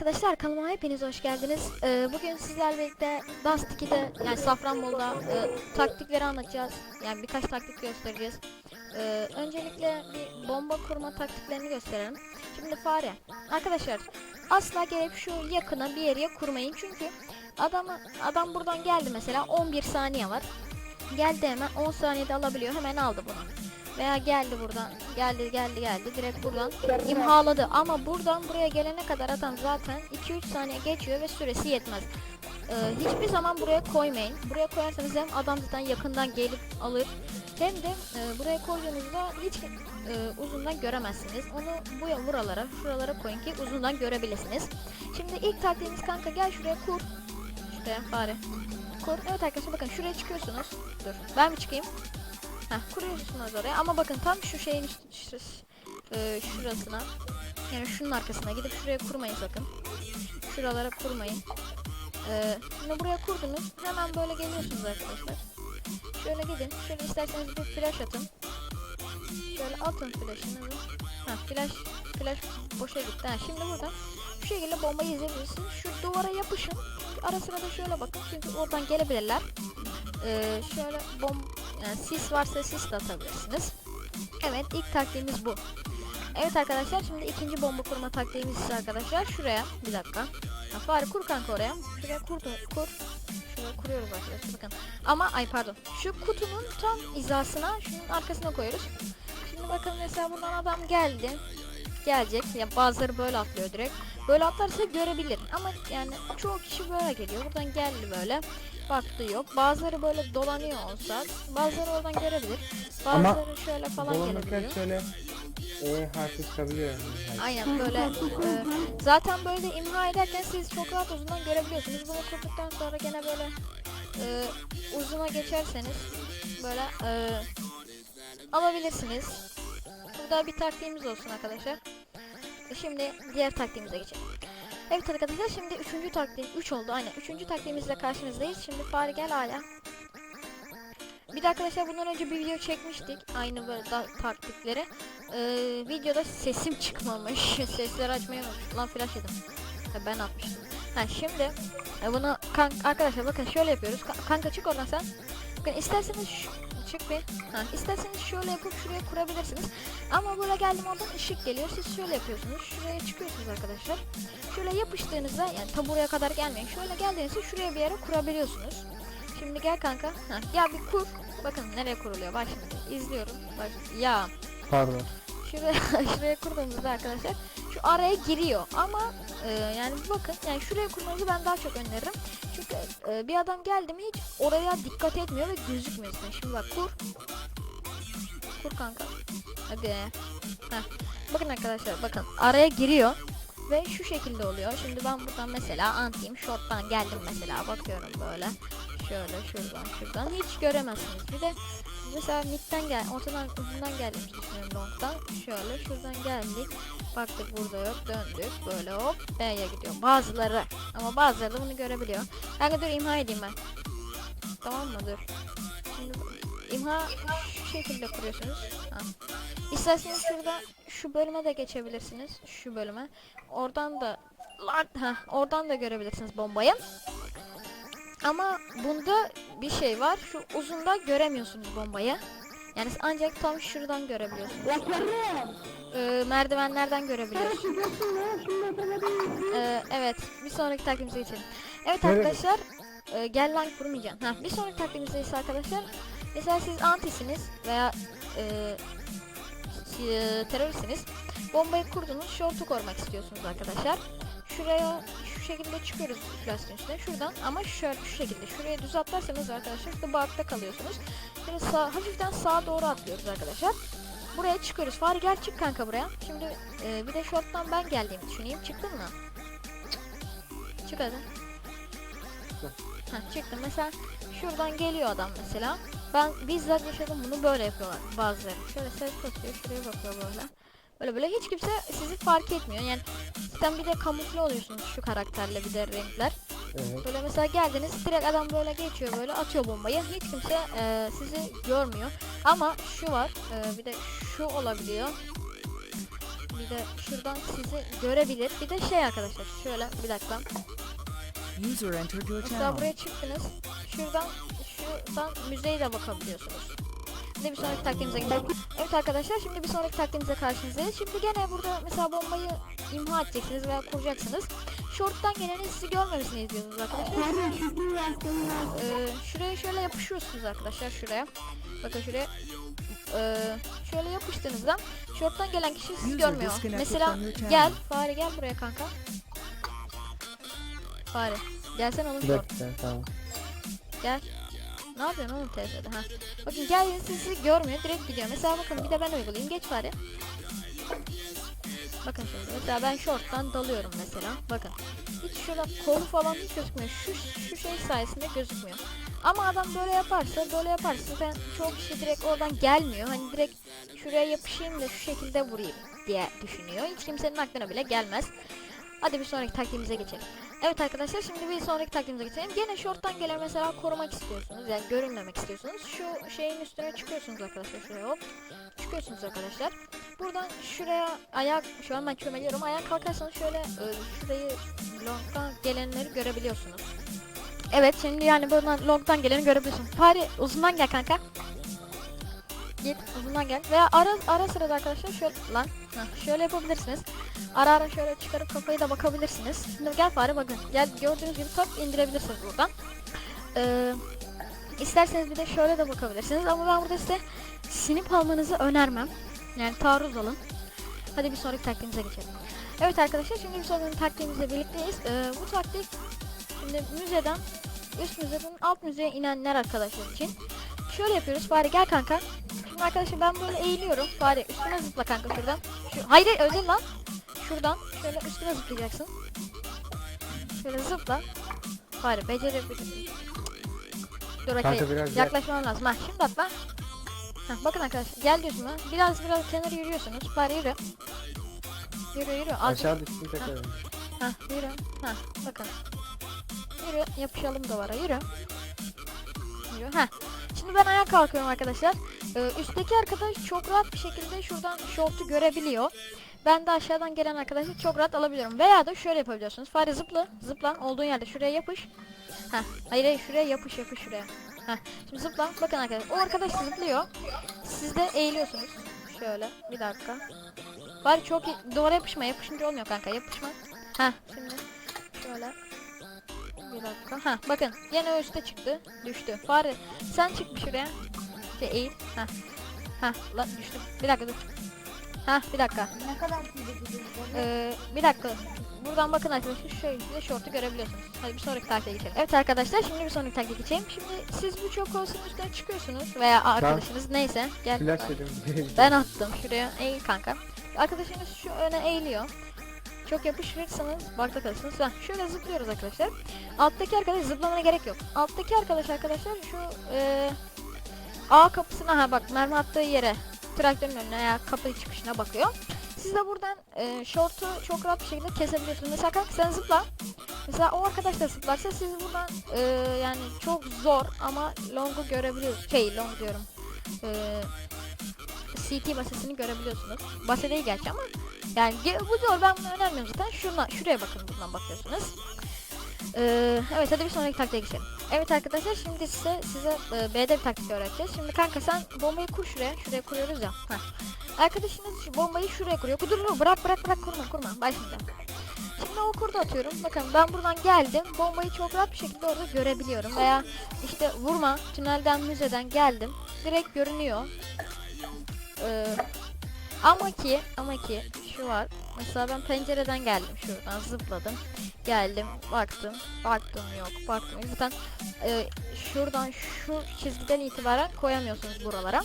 arkadaşlar kanalıma hepiniz hoş geldiniz. Ee, bugün sizlerle birlikte Dust 2'de yani Safranbolu'da e, taktikleri anlatacağız. Yani birkaç taktik göstereceğiz. Ee, öncelikle bir bomba kurma taktiklerini gösterelim. Şimdi fare. Arkadaşlar asla gelip şu yakına bir yere kurmayın çünkü adamı adam buradan geldi mesela 11 saniye var. Geldi hemen 10 saniyede alabiliyor hemen aldı bunu. Veya geldi buradan geldi geldi geldi direkt buradan imhaladı ama buradan buraya gelene kadar adam zaten 2-3 saniye geçiyor ve süresi yetmez. Ee, hiçbir zaman buraya koymayın. Buraya koyarsanız hem adam zaten yakından gelip alır hem de e, buraya koyduğunuzda hiç e, uzundan göremezsiniz. Onu bu buralara, şuralara koyun ki uzundan görebilirsiniz. Şimdi ilk taktiğimiz kanka gel şuraya kur. İşte fare. Kur. Evet arkadaşlar bakın şuraya çıkıyorsunuz. Dur. Ben mi çıkayım? Heh, kuruyorsunuz oraya ama bakın tam şu şeyin şurası, e, şurasına yani şunun arkasına gidip şuraya kurmayın sakın. Şuralara kurmayın. E, şimdi buraya kurdunuz. Hemen böyle geliyorsunuz arkadaşlar. Şöyle gidin. Şöyle isterseniz bir flash atın. Şöyle atın flash'ınızı. Ha flash flash boşa gitti. Ha, şimdi burada şu şekilde bombayı izleyebilirsiniz. Şu duvara yapışın. Ara sıra da şöyle bakın çünkü oradan gelebilirler. Ee, şöyle bom yani sis varsa sis de atabilirsiniz. Evet ilk taktiğimiz bu. Evet arkadaşlar şimdi ikinci bomba kurma taktiğimiz ise arkadaşlar şuraya bir dakika. Ha, fare kur kanka oraya. Şuraya kur kur. Şuraya kuruyoruz arkadaşlar bakın. Ama ay pardon. Şu kutunun tam hizasına şunun arkasına koyuyoruz. Şimdi bakın mesela buradan adam geldi. Gelecek. Ya bazıları böyle atlıyor direkt. Böyle atlarsa görebilir. Ama yani çoğu kişi böyle geliyor. Buradan geldi böyle. Baktı yok. Bazıları böyle dolanıyor olsa. Bazıları oradan görebilir. Ama Bazıları şöyle falan gelebiliyor. şöyle E harfi çıkabiliyor yani. Aynen böyle. e, zaten böyle imha ederken siz çok rahat uzundan görebiliyorsunuz. Bunu kurduktan sonra gene böyle e, uzuna geçerseniz böyle e, alabilirsiniz. Burada bir taktiğimiz olsun arkadaşlar. Şimdi diğer taktiğimize geçelim. Evet arkadaşlar şimdi üçüncü taktiğim 3 oldu aynen. Üçüncü taktiğimizle karşınızdayız. Şimdi fare gel hala. Bir de arkadaşlar bundan önce bir video çekmiştik. Aynı böyle da- taktikleri. Ee, videoda sesim çıkmamış. Sesleri açmayı unutmuşum. Lan flash yedim. Ben atmıştım. Ha şimdi e, bunu kan arkadaşlar bakın şöyle yapıyoruz. Ka- kanka çık oradan sen. Bakın isterseniz şu- çık bir. Ha, isterseniz şöyle yapıp şuraya kurabilirsiniz. Ama böyle geldim oradan ışık geliyor. Siz şöyle yapıyorsunuz. Şuraya çıkıyorsunuz arkadaşlar. Şöyle yapıştığınızda yani tam buraya kadar gelmeyin. Şöyle geldiğinizde şuraya bir yere kurabiliyorsunuz. Şimdi gel kanka. Ha, gel bir kur. Bakın nereye kuruluyor. Bak şimdi izliyorum. Bak ya Pardon. şuraya şuraya kurduğumuzda arkadaşlar şu araya giriyor ama e, yani bakın yani şuraya kurmanızı ben daha çok öneririm. E, bir adam geldi mi hiç oraya dikkat etmiyor ve gözükmüyor. Sen Şimdi bak kur. Kur kanka. Hadi. Heh. Bakın arkadaşlar bakın araya giriyor ve şu şekilde oluyor. Şimdi ben buradan mesela antiyim short'tan geldim mesela bakıyorum böyle. Şöyle şuradan şuradan hiç göremezsiniz. Bir de mesela midden gel, ortadan uzundan geldiğimizi düşünüyorum long'dan. Şöyle şuradan geldik. Baktık burada yok. Döndük. Böyle hop B'ye gidiyor. Bazıları. Ama bazıları bunu görebiliyor. Kanka dur imha edeyim ben. Tamam mı? Dur. Şimdi imha şu şekilde kuruyorsunuz. Ha. İsterseniz şurada şu bölüme de geçebilirsiniz. Şu bölüme. Oradan da lan ha oradan da görebilirsiniz bombayı. Ama bunda bir şey var. Şu uzunda göremiyorsunuz bombayı. Yani ancak tam şuradan görebiliyorsunuz. Ee, merdivenlerden görebiliyorsunuz. Ee, evet, bir sonraki takvimimize geçelim. Evet arkadaşlar, e, gel lan kurmayacaksın. Ha, bir sonraki takvimimizde ise arkadaşlar, mesela siz antisiniz veya e, e, teröristsiniz. Bombayı kurdunuz, short'u korumak istiyorsunuz arkadaşlar. Şuraya şu şekilde çıkıyoruz plastiğin üstüne. Şuradan ama şöyle şu şekilde. Şuraya düz atlarsanız arkadaşlar işte bakta kalıyorsunuz. Şöyle sağ, hafiften sağa doğru atlıyoruz arkadaşlar. Buraya çıkıyoruz. Fare gel çık kanka buraya. Şimdi e, bir de short'tan ben geldiğimi düşüneyim. Çıktın mı? Çık hadi. Heh, çıktım. Mesela şuradan geliyor adam mesela. Ben bizzat yaşadım bunu böyle yapıyorlar bazıları. Şöyle ses basıyor, şuraya bakıyor böyle. Böyle böyle hiç kimse sizi fark etmiyor. Yani sen bir de kamufle oluyorsunuz şu karakterle bir de renkler. Evet. Böyle mesela geldiniz direkt adam böyle geçiyor böyle atıyor bombayı. Hiç kimse e, sizi görmüyor. Ama şu var e, bir de şu olabiliyor. bir de şuradan sizi görebilir. Bir de şey arkadaşlar şöyle bir dakika. User entered your Mesela channel. buraya çıktınız. Şuradan şuradan müzeye de bakabiliyorsunuz. Şimdi bir sonraki taktiğimize gidelim. Evet arkadaşlar şimdi bir sonraki taktiğimize karşınızdayız. Şimdi gene burada mesela bombayı imha edeceksiniz veya kuracaksınız. Short'tan geleni sizi görmemesini izliyorsunuz arkadaşlar. Ee, şuraya şöyle yapışıyorsunuz arkadaşlar şuraya. Bakın şuraya. Ee, şöyle yapıştığınızda short'tan gelen kişi sizi görmüyor. Mesela gel fare gel buraya kanka. Fare gelsen oğlum short. tamam. Gel. Ne yapıyorsun oğlum TS'de ha? Bakın geldiğiniz sizi görmüyor direkt gidiyor. Mesela bakın bir de ben uygulayayım geç fare. Bakın şimdi mesela ben short'tan dalıyorum mesela. Bakın. Hiç şurada kolu falan hiç gözükmüyor. Şu, şu şey sayesinde gözükmüyor. Ama adam böyle yaparsa böyle yaparsa zaten çoğu kişi direkt oradan gelmiyor. Hani direkt şuraya yapışayım da şu şekilde vurayım diye düşünüyor. Hiç kimsenin aklına bile gelmez. Hadi bir sonraki taktiğimize geçelim. Evet arkadaşlar şimdi bir sonraki taktiğimize geçelim. Gene short'tan gelen mesela korumak istiyorsunuz. Yani görünmemek istiyorsunuz. Şu şeyin üstüne çıkıyorsunuz arkadaşlar. Şuraya hop. Çıkıyorsunuz arkadaşlar. Buradan şuraya ayak şu an ben çömeliyorum. Ayağa kalkarsanız şöyle e, şurayı long'dan gelenleri görebiliyorsunuz. Evet şimdi yani buradan long'dan geleni görebiliyorsun. Fare uzundan gel kanka. Git uzundan gel. Veya ara ara sırada arkadaşlar şöyle lan heh, şöyle yapabilirsiniz. Ara ara şöyle çıkarıp kafayı da bakabilirsiniz. Şimdi gel fare bakın. Gel gördüğünüz gibi top indirebilirsiniz buradan. Ee, isterseniz bir de şöyle de bakabilirsiniz ama ben burada size sinip almanızı önermem. Yani taarruz alın. Hadi bir sonraki taktiğimize geçelim. Evet arkadaşlar şimdi bir sonraki taktiğimizle birlikteyiz. Ee, bu taktik şimdi müzeden üst müzeden alt müzeye inenler arkadaşlar için. Şöyle yapıyoruz. Bari gel kanka. Şimdi arkadaşlar ben böyle eğiliyorum. Bari üstüne zıpla kanka şuradan. Şu, hayır değil lan. Şuradan şöyle üstüne zıplayacaksın. Şöyle zıpla. Bari becerebilirsin. Dur bakayım. Yaklaşman lazım. Ha şimdi atla. Heh, bakın arkadaşlar gel diyorsun ha. Biraz biraz kenara yürüyorsunuz. Bari yürü. Yürü yürü. Az Aşağı düştüm tekrar. Ha yürü. Ha bakın. Yürü yapışalım duvara yürü. Yürü. Ha. Şimdi ben ayağa kalkıyorum arkadaşlar. Ee, üstteki arkadaş çok rahat bir şekilde şuradan şortu görebiliyor. Ben de aşağıdan gelen arkadaşı çok rahat alabiliyorum. Veya da şöyle yapabiliyorsunuz. Fare zıpla. Zıplan. Olduğun yerde şuraya yapış. Ha. Hayır hayır şuraya yapış yapış şuraya. Ha. Şimdi zıpla. Bakın arkadaşlar. O arkadaş zıplıyor. Siz de eğiliyorsunuz. Şöyle. Bir dakika. Bari çok. Duvara yapışma. Yapışınca olmuyor kanka. Yapışma. Ha. Şimdi şöyle. Bir dakika. Ha bakın yine o üste çıktı. Düştü. Fare sen çık bir şuraya. Şey eğil. Ha. Ha lan düştüm. Bir dakika dur. Ha bir dakika. Ne kadar? Ee, bir dakika. Buradan bakın arkadaşlar şu şekilde şortu görebiliyorsunuz. Hadi bir sonraki taktiğe geçelim. Evet arkadaşlar şimdi bir sonraki taktiğe geçelim. Şimdi siz bu çok olsun üstüne çıkıyorsunuz veya arkadaşınız neyse. Gel. Flash. Ben attım şuraya eğil kanka. Arkadaşınız şu öne eğiliyor. Çok yapışırsanız bakta kalırsınız. Ben şöyle zıplıyoruz arkadaşlar. Alttaki arkadaş zıplamana gerek yok. Alttaki arkadaş arkadaşlar şu e, A kapısına ha bak mermi attığı yere traktörün önüne ya kapı çıkışına bakıyor. Siz de buradan e, short'u çok rahat bir şekilde kesebiliyorsunuz. Mesela kanka sen zıpla. Mesela o arkadaş da zıplarsa siz buradan e, yani çok zor ama long'u görebiliyorsunuz. Şey long diyorum. E, CT basesini görebiliyorsunuz. Base değil gerçi ama yani bu zor ben bunu önermiyorum zaten. Şuna, şuraya bakın buradan bakıyorsunuz. Ee, evet hadi bir sonraki taktiğe geçelim. Evet arkadaşlar şimdi size size e, B'de bir taktik öğreteceğiz. Şimdi kanka sen bombayı kur şuraya. Şuraya kuruyoruz ya. Heh. Arkadaşınız şu bombayı şuraya kuruyor. Dur dur bırak bırak bırak kurma kurma. Bak şimdi. Şimdi o kurdu atıyorum. Bakın ben buradan geldim. Bombayı çok rahat bir şekilde orada görebiliyorum. Veya işte vurma tünelden müzeden geldim. Direkt görünüyor. Ee, ama ki ama ki şu var. Mesela ben pencereden geldim şuradan zıpladım. Geldim baktım baktım yok baktım yok. Zaten e, şuradan şu çizgiden itibaren koyamıyorsunuz buralara.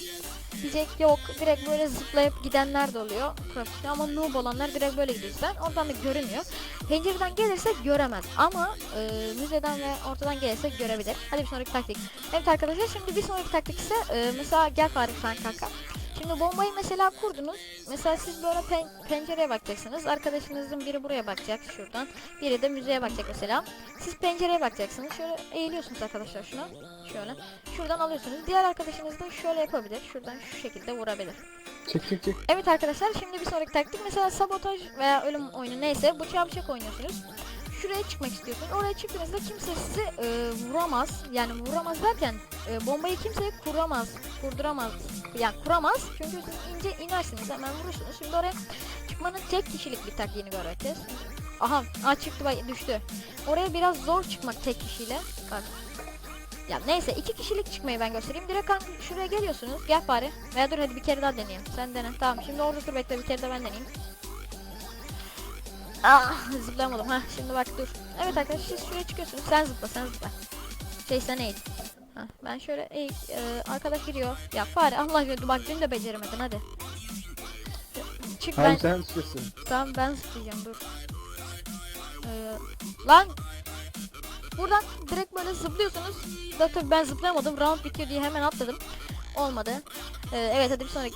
Diyecek yok direkt böyle zıplayıp gidenler de oluyor. Profesyonel ama noob olanlar direkt böyle gidiyor zaten. Oradan da görünmüyor. Pencereden gelirse göremez ama e, müzeden ve ortadan gelirse görebilir. Hadi bir sonraki taktik. Evet arkadaşlar şimdi bir sonraki taktik ise e, mesela gel Faruk sen kanka. Şimdi bombayı mesela kurdunuz. Mesela siz böyle pen- pencereye bakacaksınız. Arkadaşınızın biri buraya bakacak şuradan. Biri de müzeye bakacak mesela. Siz pencereye bakacaksınız. Şöyle eğiliyorsunuz arkadaşlar şuna. Şöyle. Şuradan alıyorsunuz. Diğer arkadaşınız da şöyle yapabilir. Şuradan şu şekilde vurabilir. Çık çık çık. Evet arkadaşlar şimdi bir sonraki taktik mesela sabotaj veya ölüm oyunu neyse bıçağı bıçak oynuyorsunuz. Şuraya çıkmak istiyorsunuz. Oraya çıktığınızda kimse sizi e, vuramaz. Yani vuramaz derken e, bombayı kimseye kuramaz. Kurduramaz. Yani kuramaz. Çünkü siz ince inersiniz hemen vurursunuz. Şimdi oraya çıkmanın tek kişilik bir taktiğini göreceğiz. Aha, aa çıktı bak düştü. Oraya biraz zor çıkmak tek kişiyle. Bak. Ya neyse iki kişilik çıkmayı ben göstereyim. Direkt kanka şuraya geliyorsunuz. Gel bari. Veya dur hadi bir kere daha deneyeyim. Sen dene. Tamam şimdi orada dur bekle bir kere de ben deneyeyim. Ah zıplayamadım. Ha şimdi bak dur. Evet arkadaşlar siz şuraya çıkıyorsunuz. Sen zıpla sen zıpla. Şey sen eğil. Ha, ben şöyle eğil. Ee, arkadaş giriyor. Ya fare Allah aşkına bak dün de beceremedin hadi. Çık ben. Sen çıkıyorsun. Tamam ben zıplayacağım dur. Ee, lan Buradan direkt böyle zıplıyorsunuz. Da tabii ben zıplayamadım. Round bitiyor diye hemen atladım. Olmadı. Ee, evet hadi bir sonraki